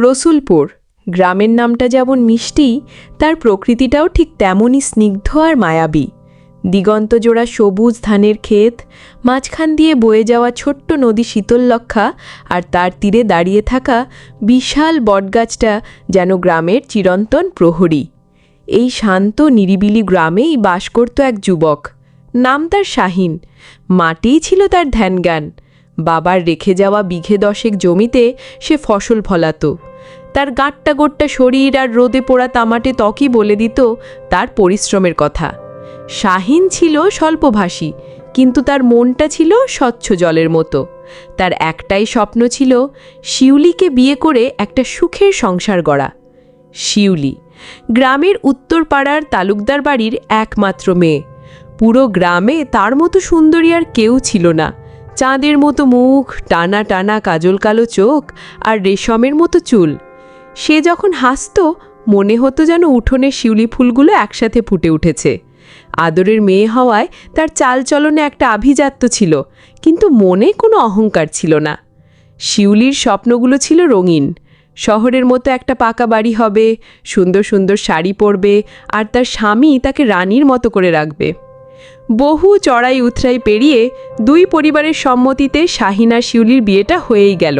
রসুলপুর। গ্রামের নামটা যেমন মিষ্টি, তার প্রকৃতিটাও ঠিক তেমনই স্নিগ্ধ আর মায়াবী। দিগন্তজোড়া সবুজ ধানের ক্ষেত, মাঝখান দিয়ে বয়ে যাওয়া ছোট্ট নদী শীতললক্ষা আর তার তীরে দাঁড়িয়ে থাকা বিশাল বটগাছটা যেন গ্রামের চিরন্তন প্রহরী। এই শান্ত, নিরিবিলি গ্রামেই বাস করত এক যুবক। নাম তার শাহিন। মাটিই ছিল তার ধ্যানজ্ঞান। বাবার রেখে যাওয়া বিঘে দশেক জমিতে সে ফসল ফলাতো। তার গাট্টা গোট্টা শরীর আর রোদে পোড়া তামাটে ত্বকই বলে দিত তার পরিশ্রমের কথা। শাহিন ছিল স্বল্পভাষী, কিন্তু তার মনটা ছিল স্বচ্ছ জলের মতো। তার একটাই স্বপ্ন ছিল শিউলিকে বিয়ে করে একটা সুখের সংসার গড়া। শিউলি, গ্রামের উত্তরপাড়ার তালুকদার বাড়ির একমাত্র মেয়ে। পুরো গ্রামে তার মতো সুন্দরী আর কেউ ছিল না। চাঁদের মতো মুখ, টানা টানা কাজল কালো চোখ আর রেশমের মতো চুল। সে যখন হাসত, মনে হতো যেন উঠোনের শিউলি ফুলগুলো একসাথে ফুটে উঠেছে। আদরের মেয়ে হওয়ায় তার চালচলনে একটা আভিজাত্য ছিল, কিন্তু মনে কোনো অহংকার ছিল না। শিউলির স্বপ্নগুলো ছিল রঙিন। শহরের মতো একটা পাকা বাড়ি হবে, সুন্দর সুন্দর শাড়ি পরবে, আর তার স্বামী তাকে রানীর মতো করে রাখবে। বহু চড়াই উথরাই পেরিয়ে দুই পরিবারের সম্মতিতে শাহিনা শিউলির বিয়েটা হয়েই গেল।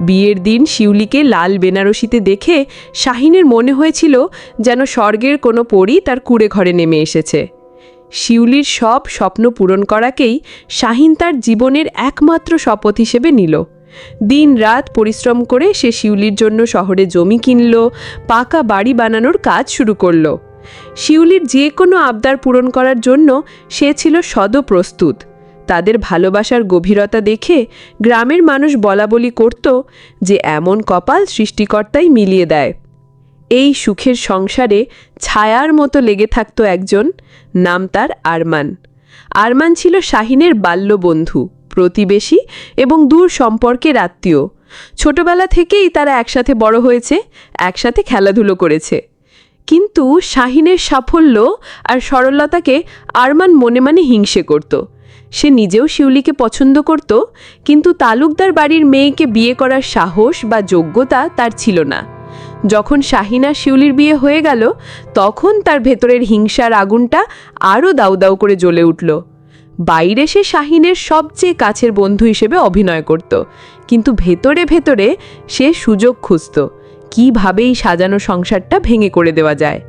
বিয়ের দিন শিউলিকে লাল বেনারসিতে দেখে শাহিনের মনে হয়েছিল যেন স্বর্গের কোনো পরী তার কুড়ে ঘরে নেমে এসেছে। শিউলির সব স্বপ্ন পূরণ করাকেই শাহিন তার জীবনের একমাত্র শপথ হিসেবে নিল। দিন রাত পরিশ্রম করে সে শিউলির জন্য শহরে জমি কিনল, পাকা বাড়ি বানানোর কাজ শুরু করল। শিউলির যে কোনো আবদার পূরণ করার জন্য সে ছিল সদপ্রস্তুত। তাদের ভালোবাসার গভীরতা দেখে গ্রামের মানুষ বলা বলি করত যে এমন কপাল সৃষ্টিকর্তাই মিলিয়ে দেয়। এই সুখের সংসারে ছায়ার মতো লেগে থাকত একজন, নাম তার আরমান। আরমান ছিল শাহিনের বাল্যবন্ধু, প্রতিবেশী এবং দূর সম্পর্কের আত্মীয়। ছোটবেলা থেকেই তারা একসাথে বড় হয়েছে, একসাথে খেলাধুলো করেছে। কিন্তু শাহিনের সাফল্য আর সরলতাকে আরমান মনে মনে হিংসে করত। সে নিজেও শিউলিকে পছন্দ করত, কিন্তু তালুকদার বাড়ির মেয়েকে বিয়ে করার সাহস বা যোগ্যতা তার ছিল না। যখন শাহিনা শিউলির বিয়ে হয়ে গেল, তখন তার ভেতরের হিংসার আগুনটা আরও দাউ দাউ করে জ্বলে উঠল। বাইরে সে শাহিনের সবচেয়ে কাছের বন্ধু হিসেবে অভিনয় করত, কিন্তু ভেতরে ভেতরে সে সুযোগ খুঁজত। কীভাবেই সাজানো সংসারটা ভেঙে করে দেওয়া যায়।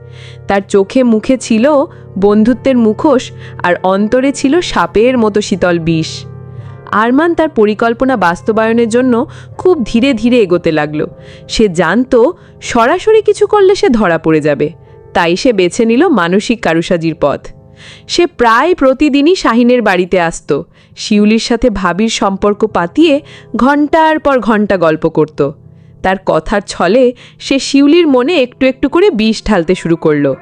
তার চোখে মুখে ছিল বন্ধুত্বের মুখোশ আর অন্তরে ছিল সাপের মতো শীতল বিষ। আরমান তার পরিকল্পনা বাস্তবায়নের জন্য খুব ধীরে ধীরে এগোতে লাগল। সে জানতো সরাসরি কিছু করলে সে ধরা পড়ে যাবে। তাই সে বেছে নিল মানসিক কারুসাজির পথ। সে প্রায় প্রতিদিনই শাহিনের বাড়িতে আসতো। শিউলির সাথে ভাবির সম্পর্ক পাতিয়ে ঘণ্টার পর ঘণ্টা গল্প করতো। তার কথার ছলে সে শিউলির মনে একটু একটু করে বিষ ঢালতে শুরু করল।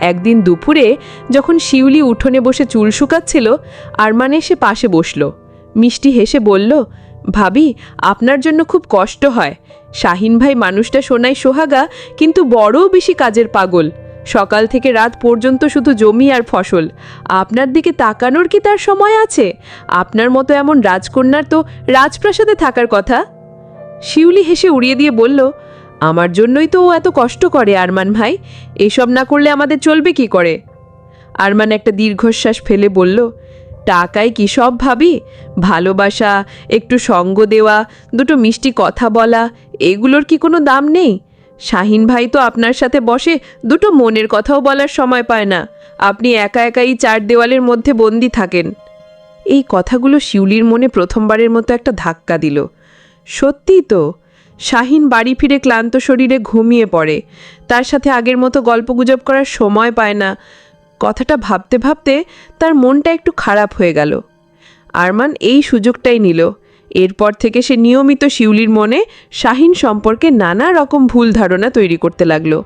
একদিন দুপুরে যখন শিউলি উঠোনে বসে চুল শুকাচ্ছিল, আরমানে সে পাশে বসল। মিষ্টি হেসে বলল, ভাবি, আপনার জন্য খুব কষ্ট হয়। শাহিন ভাই মানুষটা শোনায় সোহাগা, কিন্তু বড়ও বেশি কাজের পাগল। সকাল থেকে রাত পর্যন্ত শুধু জমি আর ফসল। আপনার দিকে তাকানোর কি তার সময় আছে? আপনার মতো এমন রাজকন্যার তো রাজপ্রাসাদে থাকার কথা। শিউলি হেসে উড়িয়ে দিয়ে বলল, আমার জন্যই তো ও এত কষ্ট করে, আরমান ভাই। এসব না করলে আমাদের চলবে কি করে? আরমান একটা দীর্ঘশ্বাস ফেলে বলল, টাকায় কি সব ভাবি? ভালোবাসা, একটু সঙ্গ দেওয়া, দুটো মিষ্টি কথা বলা, এগুলোর কি কোনো দাম নেই? শাহিন ভাই তো আপনার সাথে বসে দুটো মনের কথাও বলার সময় পায় না। আপনি একা একাই চার দেওয়ালের মধ্যে বন্দি থাকেন। এই কথাগুলো শিউলির মনে প্রথমবারের মতো একটা ধাক্কা দিল। সত্যিই তো। শাহিন বাড়ি ফিরে ক্লান্ত শরীরে ঘুমিয়ে পড়ে। তার সাথে আগের মতো গল্পগুজব করার সময় পায় না। কথাটা ভাবতে ভাবতে তার মনটা একটু খারাপ হয়ে গেল। আরমান এই সুযোগটাই নিল। এরপর থেকে সে নিয়মিত শিউলির মনে শাহিন সম্পর্কে নানা রকম ভুল ধারণা তৈরি করতে লাগল।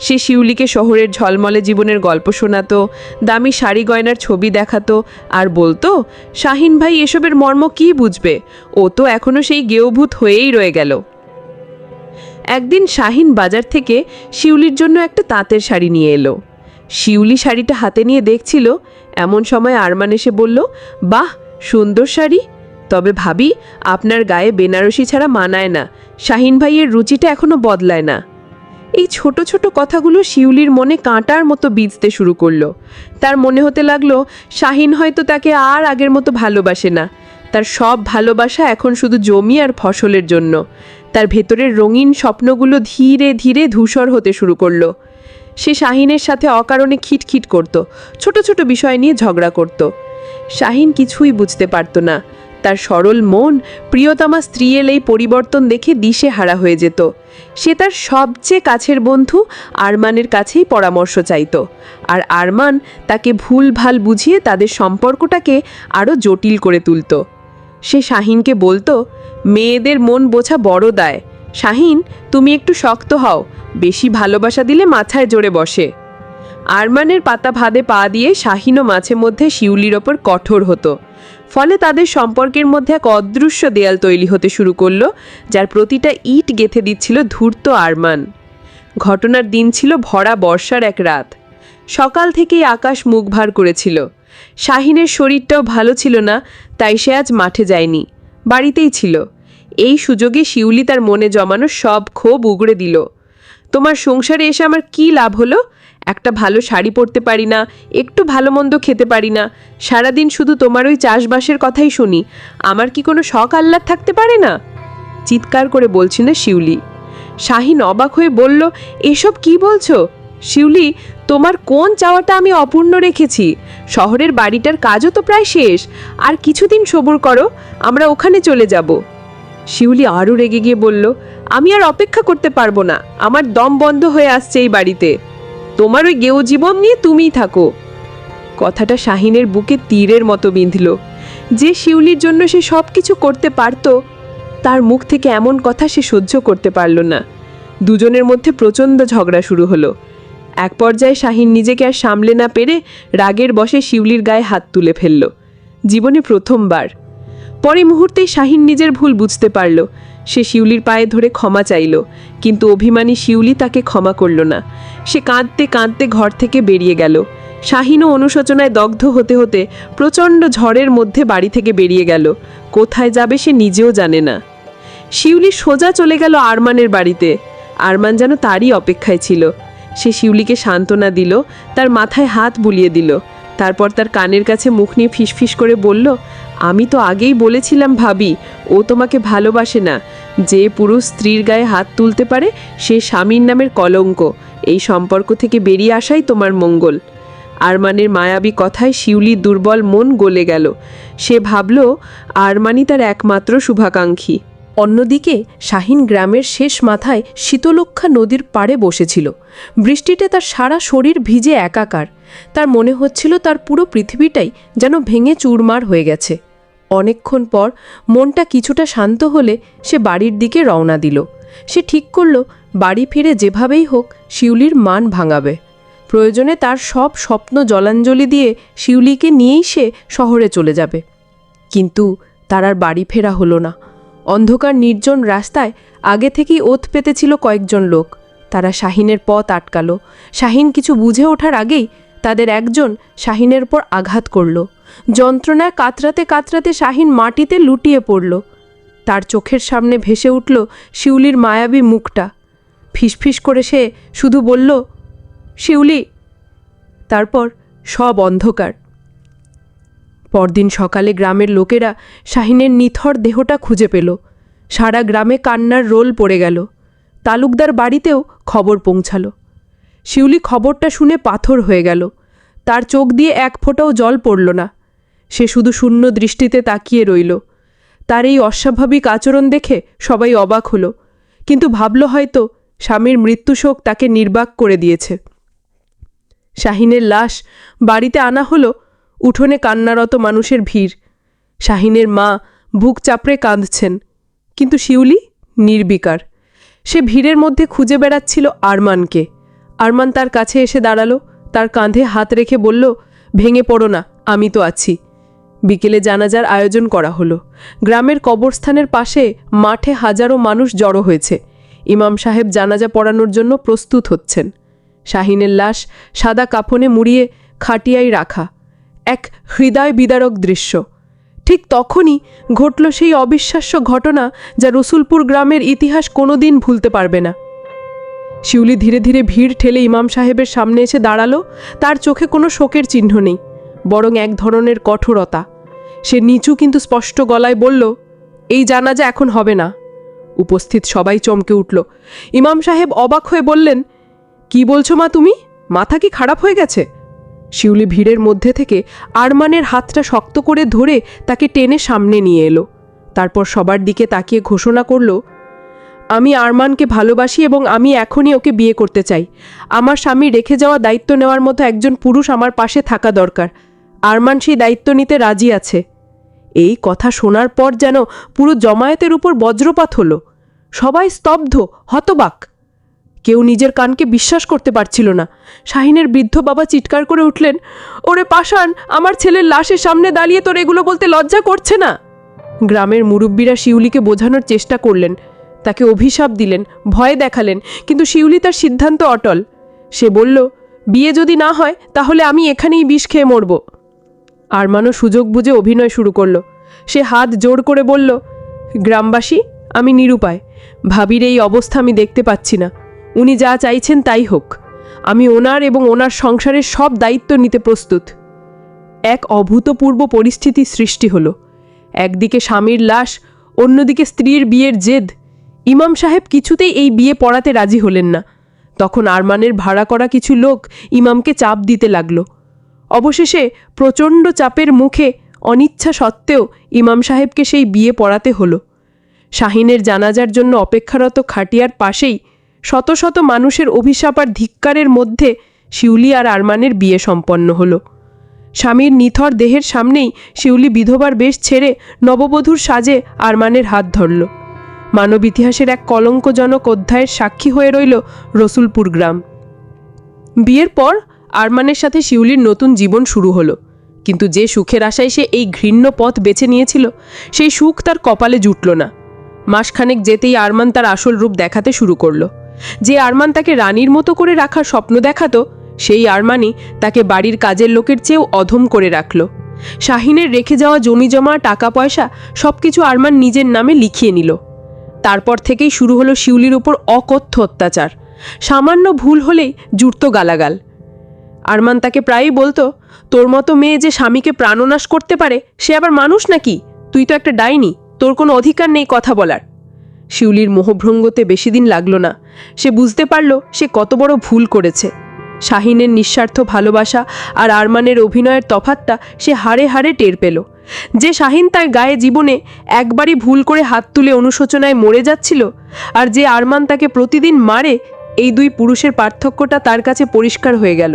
সে শিউলিকে শহরের ঝলমলে জীবনের গল্প শোনাতো, দামি শাড়ি গয়নার ছবি দেখাতো আর বলতো, শাহিন ভাই, এসবের মর্ম কী বুঝবে? ও তো এখনও সেই গেওভূত হয়েই রয়ে গেল। একদিন শাহিন বাজার থেকে শিউলির জন্য একটা তাঁতের শাড়ি নিয়ে এলো। শিউলি শাড়িটা হাতে নিয়ে দেখছিল। এমন সময় আরমান এসে বলল, বাহ, সুন্দর শাড়ি। তবে ভাবি, আপনার গায়ে বেনারসি ছাড়া মানায় না। শাহিন ভাইয়ের রুচিটা এখনও বদলায় না। এই ছোট ছোট কথাগুলো শিউলির মনে কাঁটার মতো বিজতে শুরু করল। তার মনে হতে লাগল, শাহিন হয়তো তাকে আর আগের মতো ভালোবাসে না। তার সব ভালোবাসা এখন শুধু জমি আর ফসলের জন্য। তার ভেতরের রঙিন স্বপ্নগুলো ধীরে ধীরে ধূসর হতে শুরু করল। সে শাহিনের সাথে অকারণে খিটখিট করত, ছোট ছোট বিষয় নিয়ে ঝগড়া করত। শাহিন কিছুই বুঝতে পারত না। তার সরল মন প্রিয়তমা স্ত্রীর এই পরিবর্তন দেখে দিশে হারা হয়ে যেত। সে তার সবচেয়ে কাছের বন্ধু আরমানের কাছেই পরামর্শ চাইত। আর আরমান তাকে ভুল ভালো বুঝিয়ে তাদের সম্পর্কটাকে আরও জটিল করে তুলত। সে শাহিনকে বলতো, মেয়েদের মন বোঝা বড় দায়। শাহিন, তুমি একটু শক্ত হও। বেশি ভালোবাসা দিলে মাথায় জোরে বসে। আরমানের পাতা ভাদে পা দিয়ে শাহিনও মাঝে মধ্যে শিউলির ওপর কঠোর হতো। ফলে তাদের সম্পর্কের মধ্যে এক অদৃশ্য দেয়াল তৈরি হতে শুরু করল, যার প্রতিটা ইট গেথে দিচ্ছিল ধূর্ত আরমান। ঘটনার দিন ছিল ভরা বর্ষার এক রাত। সকাল থেকেই আকাশ মুখ ভার করেছিল। শাহিনের শরীরটাও ভালো ছিল না, তাই সে আজ মাঠে যায়নি, বাড়িতেই ছিল। এই সুযোগে শিউলি তার মনে জমানো সব ক্ষোভ উগড়ে দিল। তোমার সংসারে এসে আমার কি লাভ হলো? একটা ভালো শাড়ি পরতে পারি না, একটু ভালো মন্দ খেতে পারি না। সারাদিন শুধু তোমার ওই চাষবাসের কথাই শুনি। আমার কি কোনো শখ আহ্লাদ থাকতে পারে না? চিৎকার করে বলছি না শিউলি। শাহিন অবাক হয়ে বলল, এসব কি বলছো? শিউলি, তোমার কোন চাওয়াটা আমি অপূর্ণ রেখেছি? শহরের বাড়িটার কাজও তো প্রায় শেষ। আর কিছুদিন সবুর করো, আমরা ওখানে চলে যাব। শিউলি আরও রেগে গিয়ে বলল, আমি আর অপেক্ষা করতে পারব না। আমার দম বন্ধ হয়ে আসছে এই বাড়িতে। তোমার ওই গেও জীবন নিয়ে তুমিই থাকো। কথাটা শাহিনের বুকে তীরের মতো বিঁধল। যে শিউলির জন্য সে সব কিছু করতে পারত, তার মুখ থেকে এমন কথা সে সহ্য করতে পারল না। দুজনের মধ্যে প্রচণ্ড ঝগড়া শুরু হলো। এক পর্যায়ে শাহিন নিজেকে আর সামলে না পেরে রাগের বসে শিউলির গায়ে হাত তুলে ফেলল। জীবনে প্রথমবার। পরে মুহূর্তেই শাহিন নিজের ভুল বুঝতে পারল। সে শিউলির পায়ে ধরে ক্ষমা চাইল। কিন্তু অভিমানী শিউলি তাকে ক্ষমা করল না। সে কাঁদতে কাঁদতে ঘর থেকে বেরিয়ে গেল। শাহিনও অনুশোচনায় দগ্ধ হতে হতে প্রচণ্ড ঝড়ের মধ্যে বাড়ি থেকে বেরিয়ে গেল। কোথায় যাবে সে নিজেও জানে না। শিউলি সোজা চলে গেল আরমানের বাড়িতে। আরমান যেন তারই অপেক্ষায় ছিল। সে শিউলিকে সান্ত্বনা দিল, তার মাথায় হাত বুলিয়ে দিল। তারপর তার কানের কাছে মুখ নিয়ে ফিসফিস করে বলল, আমি তো আগেই বলেছিলাম ভাবি, ও তোমাকে ভালোবাসে না। যে পুরুষ স্ত্রীর গায়ে হাত তুলতে পারে, সে স্বামীর নামের কলঙ্ক। এই সম্পর্ক থেকে বেরিয়ে আসাই তোমার মঙ্গল। আরমানের মায়াবী কথায় শিউলির দুর্বল মন গলে গেল। সে ভাবল আরমানি তার একমাত্র শুভাকাঙ্ক্ষী। অন্যদিকে শাহিন গ্রামের শেষ মাথায় শীতলক্ষা নদীর পাড়ে বসেছিল। বৃষ্টিতে তার সারা শরীর ভিজে একাকার। তার মনে হচ্ছিল তার পুরো পৃথিবীটাই যেন ভেঙে চুরমার হয়ে গেছে। অনেকক্ষণ পর মনটা কিছুটা শান্ত হলে সে বাড়ির দিকে রওনা দিল। সে ঠিক করল, বাড়ি ফিরে যেভাবেই হোক শিউলির মান ভাঙাবে। প্রয়োজনে তার সব স্বপ্ন জলাঞ্জলি দিয়ে শিউলিকে নিয়েই সে শহরে চলে যাবে। কিন্তু তার আর বাড়ি ফেরা হলো না। অন্ধকার নির্জন রাস্তায় আগে থেকেই ওত পেতেছিল কয়েকজন লোক। তারা শাহিনের পথ আটকালো। শাহিন কিছু বুঝে ওঠার আগেই তাদের একজন শাহিনের পর আঘাত করল। যন্ত্রণায় কাতরাতে কাতরাতে শাহিন মাটিতে লুটিয়ে পড়ল। তার চোখের সামনে ভেসে উঠল শিউলির মায়াবী মুখটা। ফিসফিস করে সে শুধু বলল, শিউলি। তারপর সব অন্ধকার। পরদিন সকালে গ্রামের লোকেরা শাহিনের নিথর দেহটা খুঁজে পেল। সারা গ্রামে কান্নার রোল পড়ে গেল। তালুকদার বাড়িতেও খবর পৌঁছালো। শিউলি খবরটা শুনে পাথর হয়ে গেল। তার চোখ দিয়ে এক ফোঁটাও জল পড়ল না। সে শুধু শূন্য দৃষ্টিতে তাকিয়ে রইল। তার এই অস্বাভাবিক আচরণ দেখে সবাই অবাক হলো। কিন্তু ভাবল হয়তো স্বামীর মৃত্যুশোক তাকে নির্বাক করে দিয়েছে। শাহিনের লাশ বাড়িতে আনা হলো উঠোনে কান্নারত মানুষের ভিড়। শাহিনের মা বুক চাপড়ে কাঁদছেন। কিন্তু শিউলি নির্বিকার। সে ভিড়ের মধ্যে খুঁজে বেড়াচ্ছিল আরমানকে। আরমান তার কাছে এসে দাঁড়াল, তার কাঁধে হাত রেখে বলল, ভেঙে পড়ো না, আমি তো আছি। বিকেলে জানাজার আয়োজন করা হলো। গ্রামের কবরস্থানের পাশে মাঠে হাজারো মানুষ জড়ো হয়েছে। ইমাম সাহেব জানাজা পড়ানোর জন্য প্রস্তুত হচ্ছেন। শাহিনের লাশ সাদা কাফনে মুড়িয়ে খাটিয়ায় রাখা এক হৃদয় বিদারক দৃশ্য। ঠিক তখনই ঘটল সেই অবিশ্বাস্য ঘটনা যা রসুলপুর গ্রামের ইতিহাস কোনোদিন ভুলতে পারবে না। শিউলি ধীরে ধীরে ভিড় ঠেলে ইমাম সাহেবের সামনে এসে দাঁড়াল, তার চোখে কোনো শোকের চিহ্ন নেই। বরং এক ধরনের কঠোরতা। সে নিচু কিন্তু স্পষ্ট গলায় বলল, এই জানাজা এখন হবে না। উপস্থিত সবাই চমকে উঠল। ইমাম সাহেব অবাক হয়ে বললেন, কি বলছো মা তুমি? মাথা কি খারাপ হয়ে গেছে? শিউলি ভিড়ের মধ্যে থেকে আরমানের হাতটা শক্ত করে ধরে তাকে টেনে সামনে নিয়ে এলো। তারপর সবার দিকে তাকিয়ে ঘোষণা করল, আমি আরমানকে ভালোবাসি এবং আমি এখনই ওকে বিয়ে করতে চাই। আমার স্বামী রেখে যাওয়া দায়িত্ব নেওয়ার মতো একজন পুরুষ আমার পাশে থাকা দরকার। আরমান সেই দায়িত্ব নিতে রাজি আছে। এই কথা শোনার পর যেন পুরো জমায়েতের উপর বজ্রপাত হলো। সবাই স্তব্ধ, হতবাক। কেউ নিজের কানকে বিশ্বাস করতে পারছিল না। শাহিনের বৃদ্ধ বাবা চিৎকার করে উঠলেন, ওরে পাষাণ, আমার ছেলের লাশের সামনে দাঁড়িয়ে তোর এগুলো বলতে লজ্জা করছে না? গ্রামের মুরব্বীরা শিউলিকে বোঝানোর চেষ্টা করলেন। তাকে অভিশাপ দিলেন, ভয় দেখালেন, কিন্তু শিউলি তার সিদ্ধান্ত অটল। সে বলল, বিয়ে যদি না হয়, তাহলে আমি এখানেই বিষ খেয়ে মরব। আরমানও সুযোগ বুঝে অভিনয় শুরু করল। সে হাত জোর করে বলল, গ্রামবাসী, আমি নিরুপায়। ভাবির এই অবস্থা আমি দেখতে পাচ্ছি না। উনি যা চাইছেন তাই হোক। আমি ওনার এবং ওনার সংসারের সব দায়িত্ব নিতে প্রস্তুত। এক অভূতপূর্ব পরিস্থিতি সৃষ্টি হলো। একদিকে স্বামীর লাশ, অন্যদিকে স্ত্রীর বিয়ের জেদ। ইমাম সাহেব কিছুতেই এই বিয়ে পড়াতে রাজি হলেন না। তখন আরমানের ভাড়া করা কিছু লোক ইমামকে চাপ দিতে লাগল। অবশেষে প্রচণ্ড চাপের মুখে অনিচ্ছা সত্ত্বেও ইমাম সাহেবকে সেই বিয়ে পড়াতে হলো। শাহিনের জানাজার জন্য অপেক্ষারত খাটিয়ার পাশেই শত শত মানুষের অভিশাপ আর ধিক্কারের মধ্যে শিউলি আর আরমানের বিয়ে সম্পন্ন হলো। স্বামীর নিথর দেহের সামনেই শিউলি বিধবার বেশ ছেড়ে নববধূর সাজে আরমানের হাত ধরল। মানব ইতিহাসের এক কলঙ্কজনক অধ্যায়ের সাক্ষী হয়ে রইল রসুলপুর গ্রাম। বিয়ের পর আরমানের সাথে শিউলির নতুন জীবন শুরু হলো। কিন্তু যে সুখের আশায় সে এই ঘৃণ্য পথ বেছে নিয়েছিল, সেই সুখ তার কপালে জুটল না। মাসখানেক যেতেই আরমান তার আসল রূপ দেখাতে শুরু করল। যে আরমান তাকে রানীর মতো করে রাখার স্বপ্ন দেখাতো, সেই আরমানই তাকে বাড়ির কাজের লোকের চেয়েও অধম করে রাখল। শাহিনের রেখে যাওয়া জমি জমা, টাকা পয়সা সব কিছু আরমান নিজের নামে লিখিয়ে নিল। তারপর থেকেই শুরু হলো শিউলির উপর অকথ্য অত্যাচার। সামান্য ভুল হলেই জুড়ত গালাগাল। আরমান তাকে প্রায়ই বলতো, তোর মতো মেয়ে যে স্বামীকে প্রাণনাশ করতে পারে, সে আবার মানুষ নাকি? তুই তো একটা ডাইনি, তোর কোনো অধিকার নেই কথা বলার। শিউলির মোহভ্রঙ্গতে বেশি দিন লাগল না। সে বুঝতে পারল সে কত বড় ভুল করেছে। শাহিনের নিঃস্বার্থ ভালোবাসা আর আরমানের অভিনয়ের তফাতটা সে হাড়ে হাড়ে টের পেল। যে শাহিন তার গায়ে জীবনে একবারই ভুল করে হাত তুলে অনুশোচনায় মরে যাচ্ছিল আর যে আরমান তাকে প্রতিদিন মারে, এই দুই পুরুষের পার্থক্যটা তার কাছে পরিষ্কার হয়ে গেল।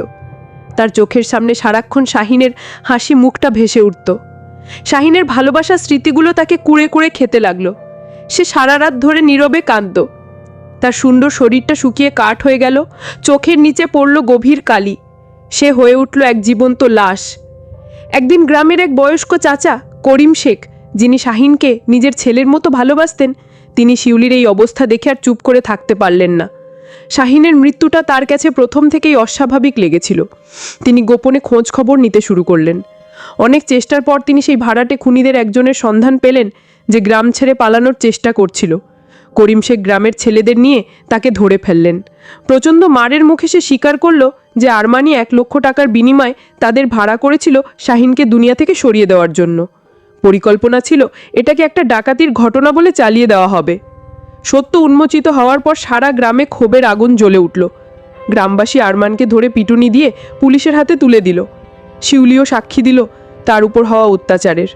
তার চোখের সামনে সারাক্ষণ শাহিনের হাসি মুখটা ভেসে উঠত। শাহিনের ভালোবাসার স্মৃতিগুলো তাকে কুড়ে কুড়ে খেতে লাগল। সে সারা রাত ধরে নীরবে কাঁদত। তার সুন্দর শরীরটা শুকিয়ে কাঠ হয়ে গেল, চোখের নিচে পড়ল গভীর কালি। সে হয়ে উঠল এক জীবন্ত লাশ। একদিন গ্রামের এক বয়স্ক চাচা, করিম শেখ, যিনি শাহিনকে নিজের ছেলের মতো ভালোবাসতেন, তিনি শিউলির এই অবস্থা দেখে আর চুপ করে থাকতে পারলেন না। শাহিনের মৃত্যুটা তার কাছে প্রথম থেকেই অস্বাভাবিক লেগেছিল। তিনি গোপনে খোঁজ খবর নিতে শুরু করলেন। অনেক চেষ্টার পর তিনি সেই ভাড়াটে খুনিদের একজনের সন্ধান পেলেন যে গ্রাম ছেড়ে পালানোর চেষ্টা করছিল। করিম শেখ গ্রামের ছেলেদের নিয়ে তাকে ধরে ফেললেন। প্রচণ্ড মারের মুখে সে স্বীকার করল যে আরমানি এক লক্ষ টাকার বিনিময়ে তাদের ভাড়া করেছিল শাহিনকে দুনিয়া থেকে সরিয়ে দেওয়ার জন্য। পরিকল্পনা ছিল, এটাকে একটা ডাকাতির ঘটনা বলে চালিয়ে দেওয়া হবে। সত্য উন্মোচিত হওয়ার পর সারা গ্রামে ক্ষোভের আগুন জ্বলে উঠল। গ্রামবাসী আরমানকে ধরে পিটুনি দিয়ে পুলিশের হাতে তুলে দিল। শিউলিও সাক্ষী দিল তার উপর হওয়া অত্যাচারের।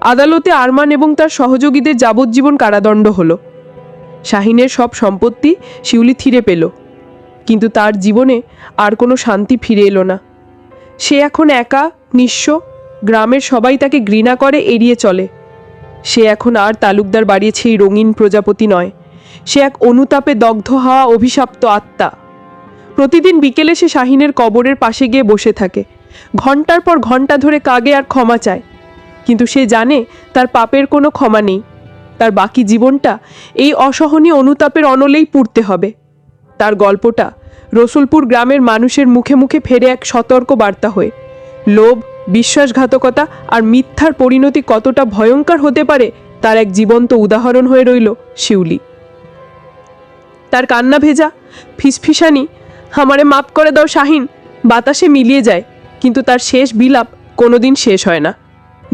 আদালতে আরমান এবং তার সহযোগীদের যাবজ্জীবন কারাদণ্ড হলো। শাহিনের সব সম্পত্তি শিউলি থিরে পেল। কিন্তু তার জীবনে আর কোনো শান্তি ফিরে এলো না। সে এখন একা, নিঃস্ব, গ্রামের সবাই তাকে ঘৃণা করে এড়িয়ে চলে। সে এখন আর তালুকদার বাড়িয়েছে এই রঙিন প্রজাপতি নয়। সে এক অনুতাপে দগ্ধ হওয়া অভিশপ্ত আত্মা। প্রতিদিন বিকেলে সে শাহিনের কবরের পাশে গিয়ে বসে থাকে। ঘণ্টার পর ঘণ্টা ধরে কাগে আর ক্ষমা চায়। কিন্তু সে জানে তার পাপের কোনো ক্ষমা নেই। তার বাকি জীবনটা এই অসহনীয় অনুতাপের অনলেই পুড়তে হবে। তার গল্পটা রসুলপুর গ্রামের মানুষের মুখে মুখে ফেরে এক সতর্ক বার্তা হয়ে, লোভ, বিশ্বাসঘাতকতা আর মিথ্যার পরিণতি কতটা ভয়ঙ্কর হতে পারে তার এক জীবন্ত উদাহরণ হয়ে রইল শিউলি। তার কান্না ভেজা, ফিসফিসানি, আমারে মাপ করে দাও শাহিন, বাতাসে মিলিয়ে যায়, কিন্তু তার শেষ বিলাপ কোনোদিন শেষ হয় না।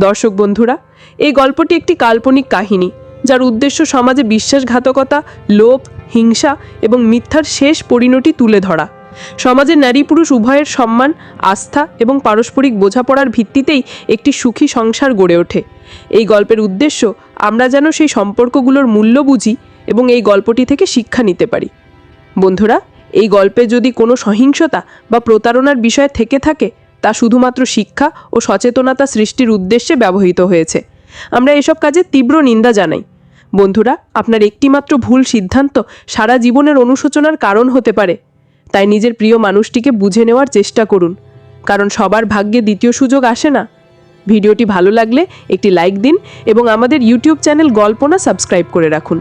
দর্শক বন্ধুরা, এই গল্পটি একটি কাল্পনিক কাহিনী, যার উদ্দেশ্য সমাজে বিশ্বাসঘাতকতা, লোভ, হিংসা এবং মিথ্যার শেষ পরিণতি তুলে ধরা। সমাজের নারী পুরুষ উভয়ের সম্মান, আস্থা এবং পারস্পরিক বোঝাপড়ার ভিত্তিতেই একটি সুখী সংসার গড়ে ওঠে। এই গল্পের উদ্দেশ্য, আমরা যেন সেই সম্পর্কগুলোর মূল্য বুঝি এবং এই গল্পটি থেকে শিক্ষা নিতে পারি। বন্ধুরা, এই গল্পে যদি কোনো সহিংসতা বা প্রতারণার বিষয় থেকে থাকে, তা শুধুমাত্র শিক্ষা ও সচেতনতা সৃষ্টির উদ্দেশ্যে ব্যবহৃত হয়েছে। আমরা এসব কাজে তীব্র নিন্দা জানাই। বন্ধুরা, আপনার একটিমাত্র ভুল সিদ্ধান্ত সারা জীবনের অনুশোচনার কারণ হতে পারে। তাই নিজের প্রিয় মানুষটিকে বুঝে নেওয়ার চেষ্টা করুন। কারণ সবার ভাগ্যে দ্বিতীয় সুযোগ আসে না। ভিডিওটি ভালো লাগলে একটি লাইক দিন এবং আমাদের ইউটিউব চ্যানেল গল্পনা সাবস্ক্রাইব করে রাখুন।